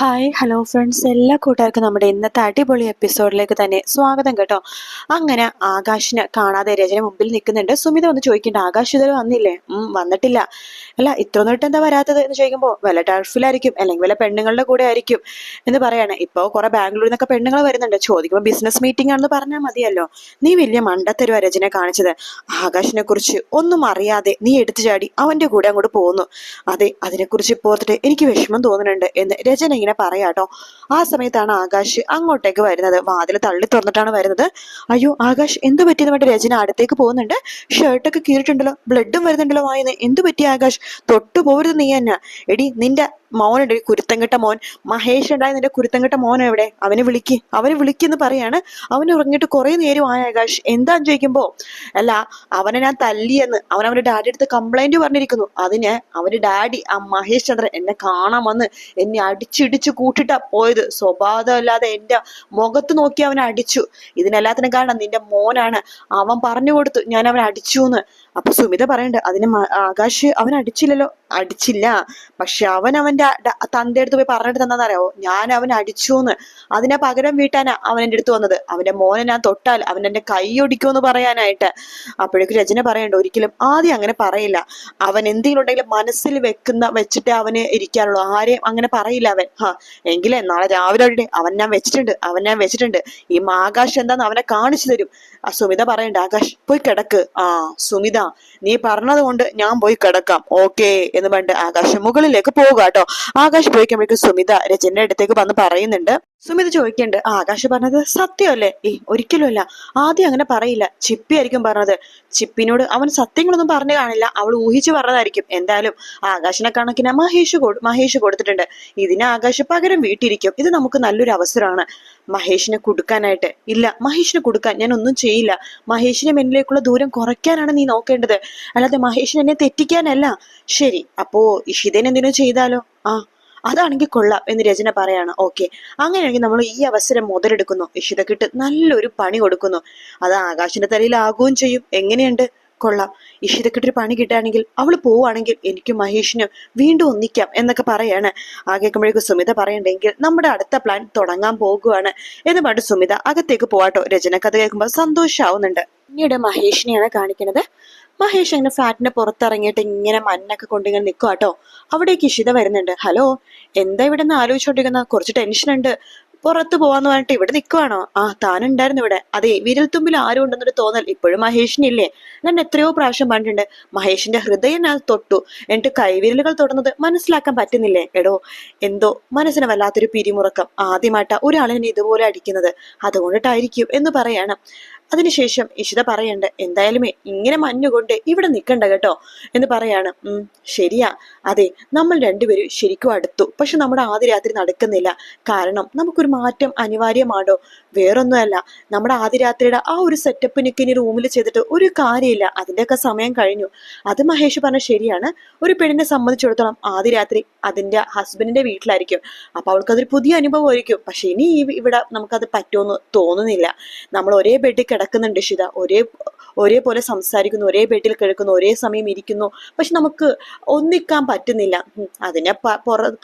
Hi hello friends എല്ലാ കൂട്ടുകാർക്കും നമ്മുടെ ഇന്നത്തെ അടിപൊളി എപ്പിസോഡിലേക്ക് തന്നെ സ്വാഗതം കേട്ടോ. അങ്ങനെ ആകാശിനെ കാണാതെ രചന മുമ്പിൽ നിൽക്കുന്നുണ്ട്. സുമിത ഒന്ന് ചോദിക്കേണ്ട ആകാശ് ഇതുവരെ വന്നില്ലേ? വന്നിട്ടില്ല. അല്ല ഇത്ര തൊട്ട് എന്താ വരാത്തത്? എന്ന് ചോദിക്കുമ്പോൾ വല്ല ടർഫിലായിരിക്കും അല്ലെങ്കിൽ വല്ല പെണ്ണുങ്ങളുടെ കൂടെ ആയിരിക്കും. എന്ന് പറയാണ്. ഇപ്പോൾ കുറെ ബാംഗ്ലൂരിൽ നിന്നൊക്കെ പെണ്ണുങ്ങൾ വരുന്നുണ്ട്. ചോദിക്കുമ്പോൾ ബിസിനസ് മീറ്റിംഗ് ആണെന്ന് പറഞ്ഞാൽ മതിയല്ലോ. നീ വലിയ മണ്ടത്തരുവ രചന കാണിച്ചത്. ആകാശിനെ കുറിച്ച് ഒന്നും അറിയാതെ നീ എടുത്തു ചാടി അവന്റെ കൂടെ അങ്ങോട്ട് പോകുന്നു. അതെ അതിനെക്കുറിച്ച് പോർത്തിട്ട് എനിക്ക് വിഷമം തോന്നുന്നുണ്ട് എന്ന് രചന ഇങ്ങനെ പറയാട്ടോ. ആ സമയത്താണ് ആകാശ് അങ്ങോട്ടേക്ക് വരുന്നത്. വാതിൽ തള്ളി തുറന്നിട്ടാണ് വരുന്നത്. അയ്യോ ആകാശ് എന്ത് പറ്റിയെന്ന് പറഞ്ഞിട്ട് രചന അടുത്തേക്ക് പോകുന്നുണ്ട്. ഷർട്ടൊക്കെ കീറിയിട്ടുണ്ടല്ലോ. ബ്ലഡും വരുന്നുണ്ടല്ലോ വായിന്ന്. എന്ത് പറ്റി ആകാശ്? തൊട്ടു പോരുത് നീ എന്നെ എടി നിന്റെ മോനുണ്ട് ഒരു കുരുത്തങ്കിട്ട മോൻ. മഹേഷ് ഉണ്ടായ നിന്റെ കുരുത്തങ്കിട്ട മോൻ എവിടെ? അവനെ വിളിക്ക്. അവനെ വിളിക്കെന്ന് പറയാണ്. അവൻ ഉറങ്ങിയിട്ട് കുറെ നേരം ആയ ആകാശ്. എന്താന്ന് ചോദിക്കുമ്പോ? അല്ല അവനെ ഞാൻ തല്ലിയെന്ന്. അവൻ അവന്റെ ഡാഡി അടുത്ത് കംപ്ലൈന്റ് പറഞ്ഞിരിക്കുന്നു. അതിന് അവന്റെ ഡാഡി ആ മഹേഷ് ചന്ദ്രൻ എന്നെ കാണാൻ വന്ന് എന്നെ അടിച്ചിടിച്ച് കൂട്ടിട്ടാ പോയത്. സ്വഭാവമല്ലാതെ എന്റെ മുഖത്ത് നോക്കി അവനെ അടിച്ചു. ഇതിനെല്ലാത്തിനും കാരണം നിന്റെ മോനാണ്. അവൻ പറഞ്ഞു കൊടുത്തു ഞാൻ അവനെ അടിച്ചു എന്ന് അപ്പൊ സുമിത പറയണ്ട് അതിന് ആകാശ് അവൻ അടിച്ചില്ലല്ലോ. അടിച്ചില്ല. പക്ഷെ അവൻ അവന്റെ തന്റെ അടുത്ത് പോയി പറഞ്ഞിട്ട് തന്നറിയാവോ ഞാൻ അവൻ അടിച്ചു എന്ന് അതിനെ പകരം വീട്ടാനാ അവൻ എന്റെ അടുത്ത് വന്നത്. അവന്റെ മോനെ ഞാൻ തൊട്ടാൽ അവൻ എന്റെ കൈ ഒടിക്കുമെന്ന് പറയാനായിട്ട്. അപ്പോഴേക്കും രചന പറയണ്ട ഒരിക്കലും ആദ്യം അങ്ങനെ പറയില്ല. അവൻ എന്തെങ്കിലും ഉണ്ടെങ്കിലും മനസ്സിൽ വെക്കുന്ന വെച്ചിട്ട് അവന് ഇരിക്കാനുള്ളൂ ആരെയും അങ്ങനെ പറയില്ല അവൻ. ഹാ എങ്കിലേ നാളെ രാവിലെ അവിടെ അവൻ ഞാൻ വെച്ചിട്ടുണ്ട് അവൻ ഞാൻ വെച്ചിട്ടുണ്ട്. ഈ ആകാശ് എന്താന്ന് അവനെ കാണിച്ചു തരും. ആ സുമിത പറയണ്ട ആകാശ് പോയി കിടക്ക്. ആ സുമിത. നീ പറഞ്ഞത് കൊണ്ട് ഞാൻ പോയി കിടക്കാം. ഓക്കേ എന്ന് പറഞ്ഞിട്ട് ആകാശ് മുകളിലേക്ക് പോവുക കേട്ടോ. ആകാശ് പോയി കഴിയുമ്പോഴേക്കും സുമിത രചനയുടെ അടുത്തേക്ക് വന്ന് പറയുന്നുണ്ട്. സുമിത ചോദിക്കണ്ട് ആ ആകാശ് പറഞ്ഞത് സത്യമല്ലേ? ഏ ഒരിക്കലുമല്ല. ആദ്യം അങ്ങനെ പറയില്ല. ചിപ്പി ആയിരിക്കും പറഞ്ഞത്. ചിപ്പിനോട് അവൻ സത്യങ്ങളൊന്നും പറഞ്ഞു കാണില്ല. അവൾ ഊഹിച്ചു പറഞ്ഞതായിരിക്കും. എന്തായാലും ആകാശിനെ കണക്കിന് മഹേഷ് കൊടു മഹേഷ് കൊടുത്തിട്ടുണ്ട്. ഇതിന് ആകാശ് പകരം വീട്ടിരിക്കും. ഇത് നമുക്ക് നല്ലൊരു അവസരമാണ്. മഹേഷിനെ കൊടുക്കാനായിട്ട്. ഇല്ല മഹേഷിനെ കൊടുക്കാൻ ഞാൻ ഒന്നും ചെയ്യില്ല. മഹേഷിനെ എന്നിലേക്കുള്ള ദൂരം കുറയ്ക്കാനാണ് നീ നോക്കേണ്ടത്. അല്ലാതെ മഹേഷിനെ എന്നെ തെറ്റിക്കാനല്ല. ശരി അപ്പോ ഇഷിതൻ എന്തിനു ചെയ്താലോ? ആ അതാണെങ്കിൽ കൊള്ളാം എന്ന് രചന പറയാണ്. ഓക്കെ അങ്ങനെയാണെങ്കിൽ നമ്മൾ ഈ അവസരം മുതലെടുക്കുന്നു. ഇഷിതക്കിട്ട് നല്ലൊരു പണി കൊടുക്കുന്നു. അത് ആകാശിന്റെ തലയിലാകുകയും ചെയ്യും. എങ്ങനെയുണ്ട്? കൊള്ളാം. ഇഷിതക്കിട്ടൊരു പണി കിട്ടുകയാണെങ്കിൽ അവൾ പോവുകയാണെങ്കിൽ എനിക്ക് മഹേഷിനും വീണ്ടും ഒന്നിക്കാം എന്നൊക്കെ പറയാണ്. ആ കേൾക്കുമ്പോഴേക്കും സുമിത പറയണ്ടെങ്കിൽ നമ്മുടെ അടുത്ത പ്ലാൻ തുടങ്ങാൻ പോകുകയാണ് എന്ന് പറഞ്ഞിട്ട് സുമിത അകത്തേക്ക് പോവാട്ടോ. രചന കഥ കേൾക്കുമ്പോൾ സന്തോഷാവുന്നുണ്ട്. പിന്നീട് മഹേഷിനെയാണ് കാണിക്കുന്നത്. മഹേഷ് അങ്ങനെ ഫ്ലാറ്റിന്റെ പുറത്തിറങ്ങിയിട്ട് ഇങ്ങനെ മണ്ണൊക്കെ കൊണ്ടിങ്ങനെ നിൽക്കുക കേട്ടോ അവിടേക്ക് ഇഷിത വരുന്നുണ്ട്. ഹലോ എന്താ ഇവിടെ നിന്ന് ആലോചിച്ചോണ്ടിരിക്കുന്ന? കുറച്ച് ടെൻഷൻ ഉണ്ട്. പുറത്ത് പോവാന്ന് പറഞ്ഞിട്ട് ഇവിടെ നിൽക്കുവാണോ ആ താനുണ്ടായിരുന്നു ഇവിടെ. അതെ വിരൽത്തുമ്പിൽ ആരും ഉണ്ടെന്നൊരു തോന്നൽ ഇപ്പോഴും മഹേഷിനില്ലേ? ഞാൻ എത്രയോ പ്രാവശ്യം പറഞ്ഞിട്ടുണ്ട് മഹേഷിന്റെ ഹൃദയം ഞാൻ തൊട്ടു. എന്നിട്ട് കൈവിരലുകൾ തൊടുന്നത് മനസ്സിലാക്കാൻ പറ്റുന്നില്ലേ? എടോ എന്തോ മനസ്സിന് വല്ലാത്തൊരു പിരിമുറക്കം. ആദ്യമായിട്ടാ ഒരാളിനെ ഇതുപോലെ അടിക്കുന്നത്. അതുകൊണ്ടിട്ടായിരിക്കും എന്ന് പറയാണ്. അതിനുശേഷം ഇഷിത പറയണ്ട് എന്തായാലുമേ ഇങ്ങനെ മഞ്ഞുകൊണ്ട് ഇവിടെ നിൽക്കണ്ട കേട്ടോ എന്ന് പറയാണ്. ഉം ശരിയാ. അതെ നമ്മൾ രണ്ടുപേരും ശരിക്കും അടുത്തു. പക്ഷെ നമ്മുടെ ആദ്യ രാത്രി നടക്കുന്നില്ല. കാരണം നമുക്കൊരു മാറ്റം അനിവാര്യമാണോ? വേറൊന്നുമല്ല. നമ്മുടെ ആദ്യ രാത്രിയുടെ ആ ഒരു സെറ്റപ്പിനൊക്കെ ഇനി റൂമിൽ ചെയ്തിട്ട് ഒരു കാര്യമില്ല. അതിന്റെയൊക്കെ സമയം കഴിഞ്ഞു. അത് മഹേഷ് പറഞ്ഞ ശരിയാണ്. ഒരു പെണ്ണിനെ സംബന്ധിച്ചിടത്തോളം ആദ്യ രാത്രി അതിന്റെ ഹസ്ബൻഡിന്റെ വീട്ടിലായിരിക്കും. അപ്പൊ അവൾക്കതൊരു പുതിയ അനുഭവമായിരിക്കും. പക്ഷെ ഇനി ഇവിടെ നമുക്കത് പറ്റുമെന്ന് തോന്നുന്നില്ല. നമ്മൾ ഒരേ ബെഡിൽ കിടക്കുന്നുണ്ട് ഷിത. ഒരേ ഒരേപോലെ സംസാരിക്കുന്നു ഒരേ ബെഡിൽ കിടക്കുന്നു ഒരേ സമയം ഇരിക്കുന്നു. പക്ഷെ നമുക്ക് ഒന്നിക്കാൻ പറ്റുന്നില്ല. അതിനെ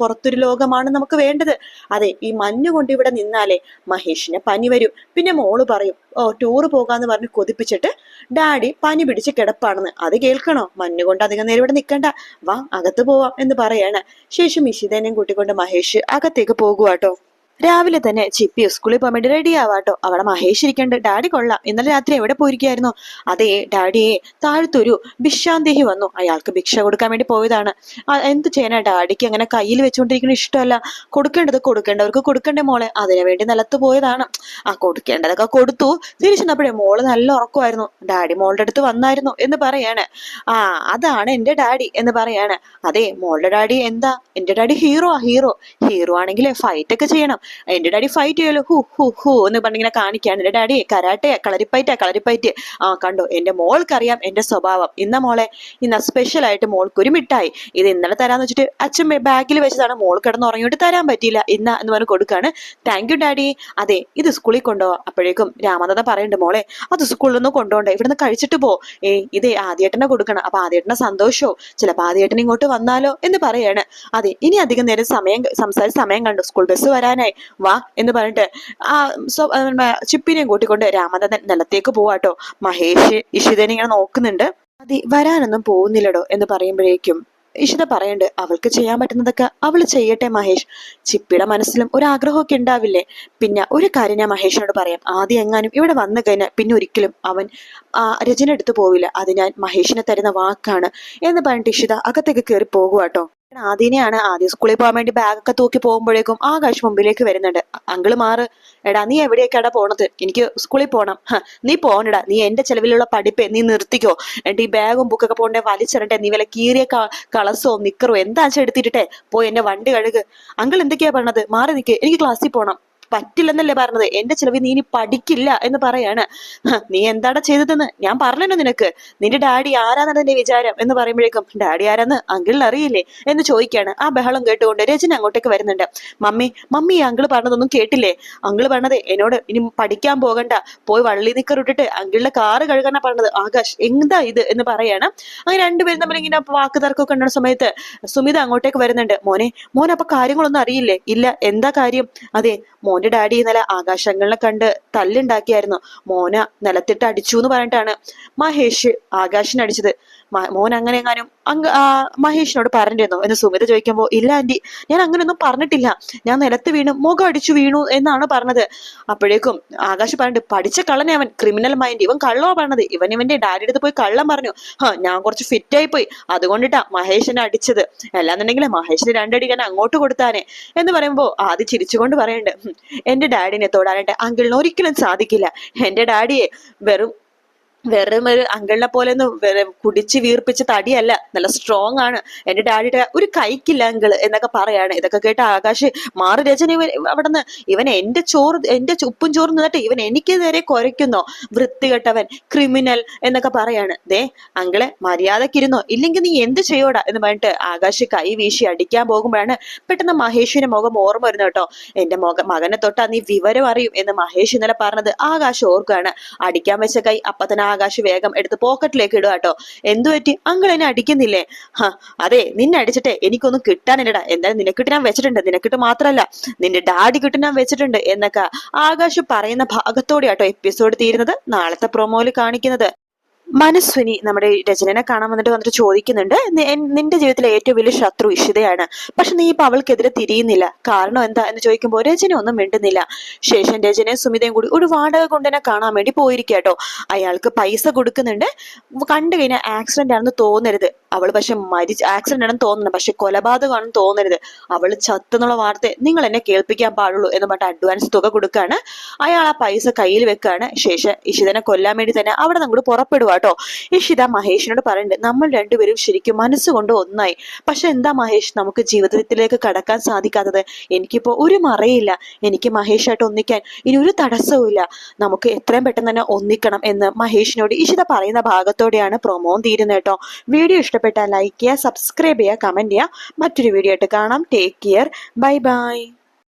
പുറത്തൊരു ലോകമാണ് നമുക്ക് വേണ്ടത്. അതെ ഈ മഞ്ഞ് കൊണ്ട് ഇവിടെ നിന്നാലേ മഹേഷിന് പനി വരും. പിന്നെ മോൾ പറയും ഓ ടൂറ് പോകാന്ന് പറഞ്ഞ് കൊതിപ്പിച്ചിട്ട് ഡാഡി പനി പിടിച്ച് കിടപ്പാണെന്ന്. അത് കേൾക്കണോ? മഞ്ഞ് കൊണ്ട് അധികം നേരം ഇവിടെ നിൽക്കണ്ട വാ അകത്ത് പോവാം എന്ന് പറയാണ്. ശേഷം ഇഷിതേനെയും കൂട്ടിക്കൊണ്ട് മഹേഷ് അകത്തേക്ക് പോകുവാട്ടോ. രാവിലെ തന്നെ ചിപ്പി സ്കൂളിൽ പോകാൻ വേണ്ടി റെഡി ആവാട്ടോ. അവിടെ മഹേഷ് ഇരിക്കണ്ട്. ഡാഡി കൊള്ളാം. ഇന്നലെ രാത്രി എവിടെ പോയിരിക്കായിരുന്നു അതെ ഡാഡിയെ താഴത്തൊരു ഭിക്ഷാന്തേഹി വന്നു. അയാൾക്ക് ഭിക്ഷ കൊടുക്കാൻ വേണ്ടി പോയതാണ്. എന്ത് ചെയ്യാനാ? ഡാഡിക്ക് അങ്ങനെ കയ്യിൽ വെച്ചുകൊണ്ടിരിക്കുന്ന ഇഷ്ടമല്ല. കൊടുക്കേണ്ടത് കൊടുക്കേണ്ടവർക്ക് കൊടുക്കണ്ടേ മോളെ. അതിനു വേണ്ടി നിലത്ത് പോയതാണ്. ആ കൊടുക്കേണ്ടതൊക്കെ കൊടുത്തു. തിരിച്ചെന്നപ്പോഴേ മോൾ നല്ല ഉറക്കമായിരുന്നു. ഡാഡി മോളുടെ അടുത്ത് വന്നായിരുന്നു എന്ന് പറയാണ്. ആ അതാണ് എന്റെ ഡാഡി എന്ന് പറയാണ്. അതെ മോളുടെ ഡാഡി എന്താ? എന്റെ ഡാഡി ഹീറോ ആ ഹീറോ. ഹീറോ ആണെങ്കിൽ ഫൈറ്റ് ഒക്കെ ചെയ്യണം. എന്റെ ഡാഡി ഫൈറ്റ് ചെയ്യല്ലോ. ഹു ഹു ഹു എന്ന് പറഞ്ഞിങ്ങനെ കാണിക്കുകയാണ്. എന്റെ ഡാഡി കരാട്ടെ കളരിപ്പയറ്റ് കളരിപ്പയറ്റ്. ആ കണ്ടോ? എന്റെ മോൾക്കറിയാം എന്റെ സ്വഭാവം. ഇന്ന മോളെ ഇന്ന് സ്പെഷ്യൽ ആയിട്ട് മോൾക്ക് ഒരു മിഠായി. ഇത് ഇന്നലെ തരാന്ന് വെച്ചിട്ട് അച്ഛൻ ബാഗിൽ വെച്ചതാണ്. മോൾ കിടന്ന് ഉറങ്ങിയിട്ട് തരാൻ പറ്റിയില്ല. ഇന്ന എന്ന് പറഞ്ഞ് കൊടുക്കാണ്. Thank you daddy. അതെ ഇത് സ്കൂളിൽ കൊണ്ടുപോകാം അപ്പോഴേക്കും രാമനാഥ പറയുന്നുണ്ട് മോളെ അത് സ്കൂളിൽ നിന്ന് കൊണ്ടുപോകണ്ടേ? ഇവിടുന്ന് കഴിച്ചിട്ട് പോ. ഏ ഇത് ആദ്യേട്ടനെ കൊടുക്കണം. അപ്പൊ ആദ്യേട്ടനെ സന്തോഷോ? ചിലപ്പോ ആദ്യേട്ടൻ ഇങ്ങോട്ട് വന്നാലോ എന്ന് പറയാണ്. അതെ ഇനി അധികം നേരം സമയം സംസാരിച്ച് സമയം കണ്ടു? സ്കൂൾ ബസ് വരാനായി. വാ എന്ന് പറഞ്ഞിട്ട് ആ ചിപ്പിനെയും കൂട്ടിക്കൊണ്ട് രാമദത്തൻ നിലത്തേക്ക് പോവാട്ടോ. മഹേഷ് ഇഷിതനെ ഇങ്ങനെ നോക്കുന്നുണ്ട്. അതി വരാനൊന്നും പോകുന്നില്ലടോ എന്ന് പറയുമ്പോഴേക്കും ഇഷിത പറയണ്ട് അവൾക്ക് ചെയ്യാൻ പറ്റുന്നതൊക്കെ അവൾ ചെയ്യട്ടെ മഹേഷ്. ചിപ്പിയുടെ മനസ്സിലും ഒരു ആഗ്രഹമൊക്കെ ഉണ്ടാവില്ലേ? പിന്നെ ഒരു കാര്യം ഞാൻ മഹേഷിനോട് പറയാം. ആദ്യം എങ്ങാനും ഇവിടെ വന്നു കഴിഞ്ഞാൽ പിന്നെ ഒരിക്കലും അവൻ രചന എടുത്തു പോവില്ല. അത് ഞാൻ മഹേഷിനെ തരുന്ന വാക്കാണ് എന്ന് പറഞ്ഞിട്ട് ഇഷിത അകത്തേക്ക് കയറി പോകുവാട്ടോ. ആദ്യനെയാണ് ആദ്യം സ്കൂളിൽ പോകാൻ വേണ്ടി ബാഗൊക്കെ തൂക്കി പോകുമ്പോഴേക്കും ആകാശ് മുമ്പിലേക്ക് വരുന്നുണ്ട്. അങ്കിൾ മാറ് എടാ നീ എവിടെയൊക്കെയാടാ പോണത്? എനിക്ക് സ്കൂളിൽ പോകണം നീ പോണടാ. നീ എന്റെ ചെലവിലുള്ള പഠിപ്പ് നീ നിർത്തിക്കോ. എന്നിട്ട് ഈ ബാഗും ബുക്കൊക്കെ പോകണ്ടേ വലിച്ചിടണ്ടേ നീ വില കീറിയ കളസോ നിക്കറോ എന്താ വെച്ചാൽ എടുത്തിട്ടെ പോയി എന്നെ വണ്ടി കഴുക്. അങ്കിൾ എന്തൊക്കെയാ പറഞ്ഞത്? മാറി നിക്ക്. എനിക്ക് ക്ലാസ്സിൽ പോണം. പറ്റില്ലെന്നല്ലേ പറഞ്ഞത്? എന്റെ ചിലവിൽ നീ ഇനി പഠിക്കില്ല എന്ന് പറയാണ്. നീ എന്താടാ ചെയ്തതെന്ന്? ഞാൻ പറഞ്ഞല്ലോ നിനക്ക്. നിന്റെ ഡാഡി ആരാന്നാണ് നിന്റെ വിചാരം എന്ന് പറയുമ്പോഴേക്കും ഡാഡി ആരാന്ന് അങ്കിളിന് അറിയില്ലേ? എന്ന് ചോദിക്കാണ്. ആ ബഹളം കേട്ടുകൊണ്ട് രചന അങ്ങോട്ടേക്ക് വരുന്നുണ്ട്. മമ്മി മമ്മി അങ്കിൾ പറഞ്ഞതൊന്നും കേട്ടില്ലേ? അങ്കിൾ പറഞ്ഞത് എന്നോട് ഇനി പഠിക്കാൻ പോകണ്ട. പോയി വള്ളി നിക്കർ ഇട്ടിട്ട് അങ്കിളിന്റെ കാറ് കഴുകാനാ പറഞ്ഞത്. ആകാശ് എന്താ ഇത്? എന്ന് പറയാണ്. അങ്ങനെ രണ്ടുപേരും തമ്മിൽ ഇങ്ങനെ വാക്ക് തർക്കമൊക്കെ ഉണ്ടാകുന്ന സമയത്ത് സുമിത അങ്ങോട്ടേക്ക് വരുന്നുണ്ട്. മോനെ മോൻ അപ്പൊ കാര്യങ്ങളൊന്നും അറിയില്ലേ? ഇല്ല എന്താ കാര്യം? അതെ മോന്റെ ഡാഡി ഇന്നലെ ആകാശങ്ങളിനെ കണ്ട് തല്ലുണ്ടാക്കിയായിരുന്നു. മോന നിലത്തിട്ട് അടിച്ചു എന്ന് പറഞ്ഞിട്ടാണ് മഹേഷ് ആകാശിനെ അടിച്ചത്. മോൻ അങ്ങനെ എങ്ങാനും അങ്ങ് മഹേഷിനോട് പറഞ്ഞിരുന്നു. എന്ന് സുമിത ചോദിക്കുമ്പോൾ ഇല്ല ആന്റി ഞാൻ അങ്ങനെയൊന്നും പറഞ്ഞിട്ടില്ല. ഞാൻ നിലത്ത് വീണു മുഖം അടിച്ചു വീണു എന്നാണ് പറഞ്ഞത്. അപ്പോഴേക്കും ആകാശ് പറഞ്ഞിട്ട് പഠിച്ച കള്ളനെ അവൻ ക്രിമിനൽ മൈൻഡ് ഇവൻ കള്ളോ പറഞ്ഞത്. ഇവൻ ഇവന്റെ ഡാഡി അടുത്ത് പോയി കള്ളം പറഞ്ഞു. ഹാ ഞാൻ കുറച്ച് ഫിറ്റ് ആയി പോയി. അതുകൊണ്ടിട്ടാ മഹേഷിനെ അടിച്ചത്. അല്ലാന്നുണ്ടെങ്കിൽ മഹേഷിന് രണ്ടടി ഞാൻ അങ്ങോട്ട് കൊടുത്താനെ. എന്ന് പറയുമ്പോൾ ആദ്യം ചിരിച്ചുകൊണ്ട് പറയുന്നുണ്ട് "ഹും, എന്റെ ഡാഡിനെ തൊടാനായിട്ട് അങ്കിളിന് ഒരിക്കലും സാധിക്കില്ല. എന്റെ ഡാഡിയെ വെറും വെറും ഒരു അങ്കിളിനെ പോലെ ഒന്ന് കുടിച്ച് വീർപ്പിച്ച് തടിയല്ല. നല്ല സ്ട്രോങ് ആണ്. എന്റെ ഡാഡിയുടെ ഒരു കൈക്കില്ല അങ്കിൾ എന്നൊക്കെ പറയാണ്. ഇതൊക്കെ കേട്ട് ആകാശ് മാറി രചന ഇവൻ ഇവൻ എന്റെ ചോറ് എന്റെ ഉപ്പും ചോറും നിന്നിട്ട് ഇവൻ എനിക്ക് നേരെ കുരയ്ക്കുന്നോ? വൃത്തികെട്ടവൻ ക്രിമിനൽ എന്നൊക്കെ പറയാണ്. ദേ അങ്കിളെ മര്യാദക്കിരുന്നോ ഇല്ലെങ്കിൽ നീ എന്ത് ചെയ്യോടാ? എന്ന് പറഞ്ഞിട്ട് ആകാശ് കൈ വീശി അടിക്കാൻ പോകുമ്പോഴാണ് പെട്ടെന്ന് മഹേഷിന്റെ മുഖം ഓർമ്മ വരുന്ന കേട്ടോ. എന്റെ മുഖ മകനെ തൊട്ടാ നീ വിവരം അറിയും എന്ന് മഹേഷ് ഇന്നലെ പറഞ്ഞത് ആകാശ് ഓർക്കാണ് അടിക്കാൻ വെച്ച കൈ അപ്പത്തന ആകാശ് വേഗം എടുത്ത് പോക്കറ്റിലേക്ക് ഇടുക കേട്ടോ എന്തു പറ്റി? അങ്കിൾ എന്നെ അടിക്കുന്നില്ലേ? ഹാ അതെ നിന്നെ അടിച്ചിട്ടെ എനിക്കൊന്നും കിട്ടാനില്ലടാ. എന്തായാലും നിനക്കിട്ട് ഞാൻ വെച്ചിട്ടുണ്ട്. നിനക്കിട്ട് മാത്രല്ല നിന്റെ ഡാഡി കിട്ട് ഞാൻ വെച്ചിട്ടുണ്ട് എന്നൊക്കെ ആകാശ് പറയുന്ന ഭാഗത്തോടെ കേട്ടോ എപ്പിസോഡ് തീരുന്നത്. നാളത്തെ പ്രൊമോയിൽ കാണിക്കുന്നത്. മനസ്വിനി നമ്മുടെ രചനനെ കാണാൻ വന്നിട്ട് വന്നിട്ട് ചോദിക്കുന്നുണ്ട്. നിന്റെ ജീവിതത്തിലെ ഏറ്റവും വലിയ ശത്രു ഇഷിതയാണ്. പക്ഷെ നീ ഇപ്പൊ അവൾക്കെതിരെ തിരിയുന്നില്ല. കാരണം എന്താ എന്ന് ചോദിക്കുമ്പോൾ രചന ഒന്നും മിണ്ടുന്നില്ല. ശേഷം രചനയും സുമിതയും കൂടി ഒരു വാടക കൊണ്ടനെ കാണാൻ വേണ്ടി പോയിരിക്കാട്ടോ അയാൾക്ക് പൈസ കൊടുക്കുന്നുണ്ട്. കണ്ടു കഴിഞ്ഞാൽ ആക്സിഡന്റ് ആണെന്ന് തോന്നരുത്. അവൾ പക്ഷെ മരിച്ച ആക്സിഡന്റ് ആണെന്ന് തോന്നുന്നു പക്ഷെ കൊലപാതകമാണെന്ന് തോന്നരുത്. അവൾ ചത്തെന്നുള്ള വാർത്ത നിങ്ങൾ എന്നെ കേൾപ്പിക്കാൻ പാടുള്ളൂ എന്ന് പറഞ്ഞിട്ട് അഡ്വാൻസ് തുക കൊടുക്കാണ്. അയാൾ ആ പൈസ കയ്യിൽ വെക്കാണ്. ശേഷം ഇഷിതനെ കൊല്ലാൻ വേണ്ടി തന്നെ അവിടെ അങ്ങോട്ട് പുറപ്പെടുക കേട്ടോ. ഇഷിത മഹേഷിനോട് പറയുന്നുണ്ട് നമ്മൾ രണ്ടുപേരും ശരിക്കും മനസ്സുകൊണ്ട് ഒന്നായി. പക്ഷെ എന്താ മഹേഷ് നമുക്ക് ജീവിതത്തിലേക്ക് കടക്കാൻ സാധിക്കാത്തത്? എനിക്കിപ്പോ ഒരു മറയില്ല. എനിക്ക് മഹേഷായിട്ട് ഒന്നിക്കാൻ ഇനി ഒരു തടസ്സവും ഇല്ല. നമുക്ക് എത്രയും പെട്ടെന്ന് തന്നെ ഒന്നിക്കണം എന്ന് മഹേഷിനോട് ഇഷിത പറയുന്ന ഭാഗത്തോടെയാണ് പ്രൊമോ തീരുന്നത് കേട്ടോ. വീഡിയോ ഇഷ്ടപ്പെട്ടാൽ ലൈക്ക് ചെയ്യുക സബ്സ്ക്രൈബ് ചെയ്യുക കമന്റ് ചെയ്യുക. മറ്റൊരു വീഡിയോ ആയിട്ട് കാണാം. Take care bye bye